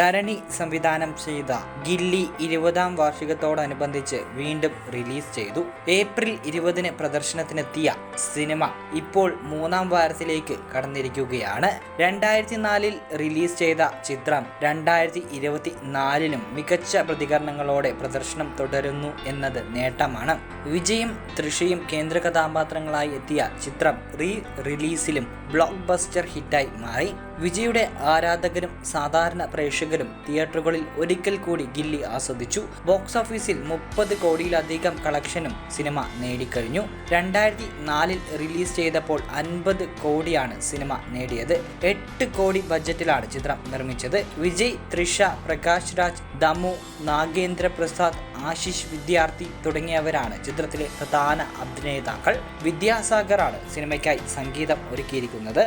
ഭരണി സംവിധാനം ചെയ്ത ഗില്ലി ഇരുപതാം വാർഷികത്തോടനുബന്ധിച്ച് വീണ്ടും റിലീസ് ചെയ്തു. ഏപ്രിൽ ഇരുപതിന് പ്രദർശനത്തിനെത്തിയ സിനിമ ഇപ്പോൾ മൂന്നാം വാരത്തിലേക്ക് കടന്നിരിക്കുകയാണ്. രണ്ടായിരത്തി നാലിൽ റിലീസ് ചെയ്ത ചിത്രം രണ്ടായിരത്തി ഇരുപത്തി നാലിലും മികച്ച പ്രതികരണങ്ങളോടെ പ്രദർശനം തുടരുന്നു എന്നത് നേട്ടമാണ്. വിജയും തൃഷയും കേന്ദ്ര കഥാപാത്രങ്ങളായി എത്തിയ ചിത്രം റീ റിലീസിലും ബ്ലോക്ക് ബസ്റ്റർ ഹിറ്റായി മാറി. വിജയുടെ ആരാധകരും സാധാരണ പ്രേക്ഷകരും തിയേറ്ററുകളിൽ ഒരിക്കൽ കൂടി ഗില്ലി ആസ്വദിച്ചു. ബോക്സ് ഓഫീസിൽ മുപ്പത് കോടിയിലധികം കളക്ഷനും സിനിമ നേടിക്കഴിഞ്ഞു. രണ്ടായിരത്തി നാലിൽ റിലീസ് ചെയ്തപ്പോൾ അൻപത് കോടിയാണ് സിനിമ നേടിയത്. എട്ട് കോടി ബജറ്റിലാണ് ചിത്രം നിർമ്മിച്ചത്. വിജയ് ത്രിഷ പ്രകാശ് രാജ് ദമു നാഗേന്ദ്ര പ്രസാദ് ആശിഷ് വിദ്യാർത്ഥി തുടങ്ങിയവരാണ് ചിത്രത്തിലെ പ്രധാന അഭിനേതാക്കൾ. വിദ്യാസാഗറാണ് സിനിമയ്ക്കായി സംഗീതം ഒരുക്കിയിരിക്കുന്നത്.